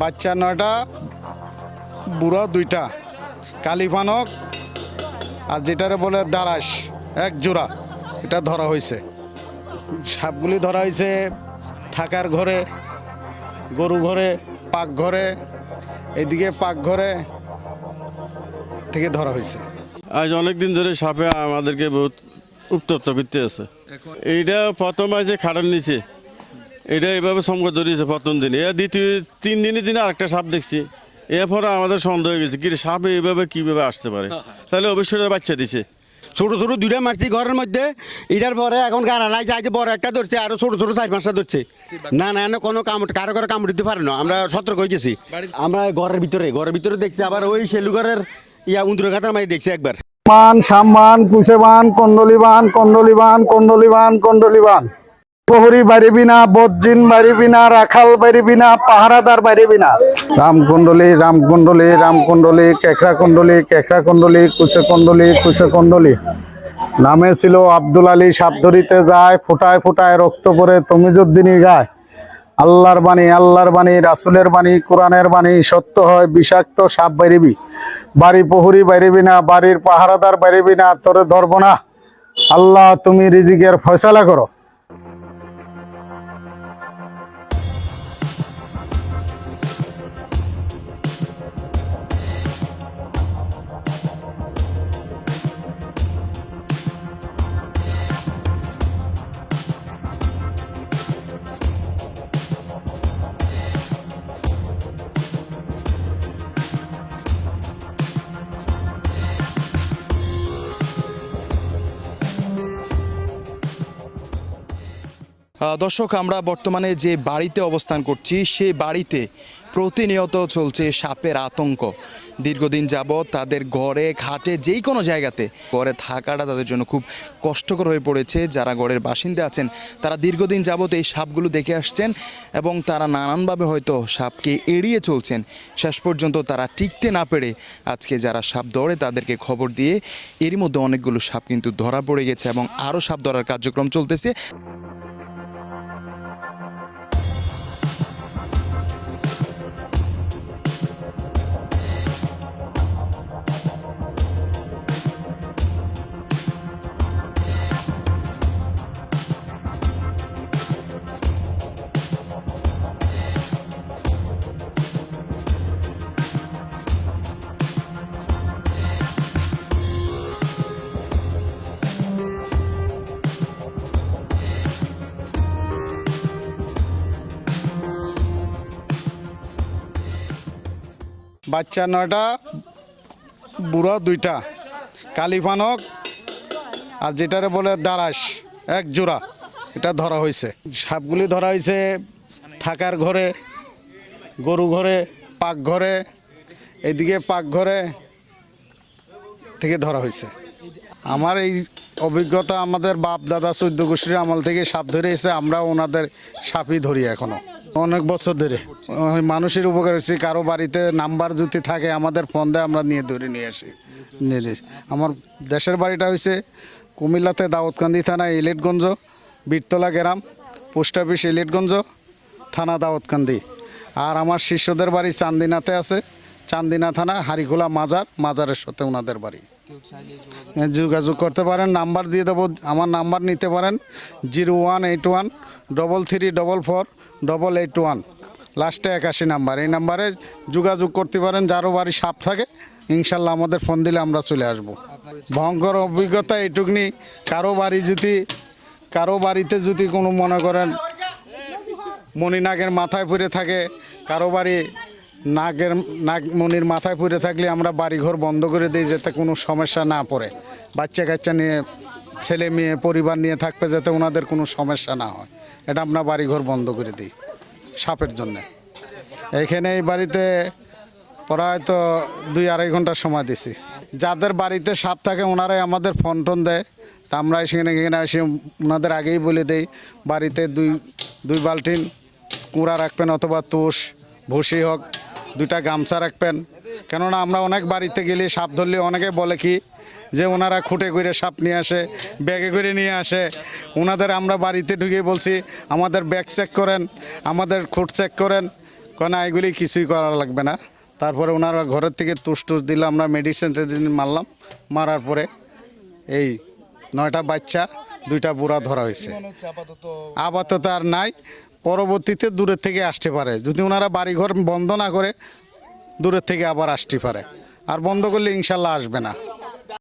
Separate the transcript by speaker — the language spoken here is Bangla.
Speaker 1: বাচ্চা নয়টা বুড়ো দুইটা। কালিফানক আর যেটারে বলে দারাস এক জোড়া। এটা ধরা হয়েছে সাপগুলি ধরা হয়েছে থাকার ঘরে গরু ঘরে পাক ঘরে এদিকে পাক ঘরে থেকে ধরা হয়েছে
Speaker 2: আজ অনেক দিন ধরে সাপে আমাদেরকে বহুত উত্তপ্ত করতে আছে। এইটা প্রথম আছে খাটার নিচে। এটা এভাবে সংকট ধরিয়েছে প্রথম দিনে। এ দ্বিতীয় তিন দিনের দিনে আরেকটা সাপ দেখছি। এরপরে আমাদের সন্দেহ হয়ে গেছে কি রে, সাপ এইভাবে কীভাবে আসতে পারে? তাহলে অবশ্যই বাচ্চা দিছে।
Speaker 3: ছোট ছোট দুইটা মারছি ঘরের মধ্যে এটার পরে এখন গাড়া লাগছে আজ বড় একটা ধরছে আরও ছোট ছোট চার পাঁচটা ধরছে। না না না কোনো কাম কারও কারও কামড় দিতে পারে না আমরা সতর্ক হয়ে গেছি। আমরা ঘরের ভিতরে ঘরের ভিতরে দেখছি আবার ওই সেলু ঘরের ইয়া উন্দুরের কাতার মাই দেখছি একবার।
Speaker 1: মান সাম্মান কুশেবান কন্ডলিবান কন্ডলিবান কন্ডলিবান কন্ডলিবান প্রহরী বাড়িবি না বজ্জিন বাড়িবি না রাখাল বাড়িবি না পাহারাদার বাড়িবি না রামকুণ্ডলী রামকুণ্ডলী রামকুণ্ডলী কেখরা কুণ্ডলী কেখরা কুণ্ডলী কুশে কুণ্ডলী কুশে কুণ্ডলী নামে ছিল আব্দুল আলী সাপ ধরিতে যায়, ফুটায় ফুটায় রক্ত পরে তমিজুদ্দিনী গায়। আল্লাহর বাণী আল্লাহর বাণী, রাসুলের বাণী, কোরআনের বাণী, সত্য হয়, বিষাক্ত সাপ বাইরিবি বাড়ি প্রহরী বাইরিবি না বাড়ির পাহারাদার বাইরিবি না তোরে ধরবো না। আল্লাহ, তুমি রিজিকের ফয়সালা করো।
Speaker 4: দর্শক, আমরা বর্তমানে যে বাড়িতে অবস্থান করছি, সেই বাড়িতে প্রতিনিয়ত চলছে সাপের আতঙ্ক। দীর্ঘদিন যাবৎ তাদের ঘরে, ঘাটে যেই কোনো জায়গাতে ঘরে থাকাটা তাদের জন্য খুব কষ্টকর হয়ে পড়েছে। যারা ঘরের বাসিন্দা আছেন, তারা দীর্ঘদিন যাবৎ এই সাপগুলো দেখে আসছেন এবং তারা নানানভাবে হয়তো সাপকে এড়িয়ে চলছেন। শেষ পর্যন্ত তারা টিকতে না পেরে আজকে যারা সাপ ধরে, তাদেরকে খবর দিয়ে এরই মধ্যে অনেকগুলো সাপ কিন্তু ধরা পড়ে গেছে এবং আরও সাপ ধরার কার্যক্রম চলতেছে।
Speaker 1: বাচ্চা নয়টা, বুড়ো দুইটা। কালিফানক আর যেটারে বলে দারাস, এক জোড়া। এটা ধরা হয়েছে। সাপগুলি ধরা হয়েছে থাকার ঘরে, গরু ঘরে, পাক ঘরে, এদিকে পাক ঘরে থেকে ধরা হয়েছে। আমার এই অভিজ্ঞতা আমাদের বাপ, দাদা, চৈদ্দ গোষ্ঠীর আমল থেকে সাপ ধরে এসে আমরা ওনাদের সাপই ধরি এখনও। অনেক বছর ধরে। মানুষের উপকার হচ্ছে কারও বাড়িতে নাম্বার যদি থাকে, আমাদের ফোন দেয়, আমরা নিয়ে ধরে নিয়ে আসি। নিয়ে আমার দেশের বাড়িটা হয়েছে কুমিল্লাতে দাউদকান্দি থানা ইলেটগঞ্জ বীরতলা গ্রাম, পোস্ট অফিস ইলেটগঞ্জ থানা দাউদকান্দি। আর আমার শিষ্যদের বাড়ি চান্দিনাতে আছে। চান্দিনা থানা হারিখোলা মাজার, মাজারের সাথে ওনাদের বাড়ি। যোগাযোগ করতে পারেন, নাম্বার দিয়ে দেবো। আমার নাম্বার নিতে পারেন, zero one eight one, double three double four double eight one লাস্টে একাশি নাম্বার এই নাম্বারে যোগাযোগ করতে পারেন, যারও বাড়ি সাপ থাকে। ইনশাল্লাহ আমাদের ফোন দিলে আমরা চলে আসব। ভয়ঙ্কর অভিজ্ঞতা এইটুকুনি। কারও বাড়ি যদি, কারও বাড়িতে যদি কোনো মনে করেন, মণিনাগের মাথায় পড়ে থাকে, কারও বাড়ি নাগের, নাগ মনির মাথায় পড়ে থাকলে আমরা বাড়িঘর বন্ধ করে দিই, যাতে কোনো সমস্যা না পড়ে। বাচ্চা কাচ্চা নিয়ে, ছেলে মেয়ে, পরিবার নিয়ে থাকবে, যাতে ওনাদের কোনো সমস্যা না হয়। এটা আমরা বাড়িঘর বন্ধ করে দিই, সাপের জন্যে। এইখানে এই বাড়িতে প্রায় তো দুই আড়াই ঘণ্টার সময় দিছি। যাদের বাড়িতে সাপ থাকে ওনারাই আমাদের ফোন টোন দেয়, তা আমরা সেখানে এখানে এসে ওনাদের আগেই বলে দেই, বাড়িতে দুই দুই বালতিন কুঁড়া রাখবেন অথবা তোষ, ভুসি হোক, দুইটা গামছা রাখবেন। কেননা আমরা অনেক বাড়িতে গেলে সাপ ধরলে অনেকে বলে কি যে ওনারা খুঁটে করে সাপ নিয়ে আসে, ব্যাগে করে নিয়ে আসে। ওনাদের আমরা বাড়িতে ঢুকে বলছি, আমাদের ব্যাগ চেক করেন, আমাদের খুঁট চেক করেন। কেন এগুলি কিছুই করা লাগবে না। তারপরে ওনারা ঘরের থেকে তুষ টুস দিলে, আমরা মেডিসিন টেডিসিন মারলাম। মারার পরে এই নয়টা বাচ্চা, দুইটা বুড়া ধরা হয়েছে। আপাতত আর নাই, পরবর্তীতে দূরের থেকে আসতে পারে। যদি ওনারা বাড়িঘর বন্ধ না করে, দূরের থেকে আবার আসতে পারে। আর বন্ধ করলে ইনশাল্লাহ আসবে না।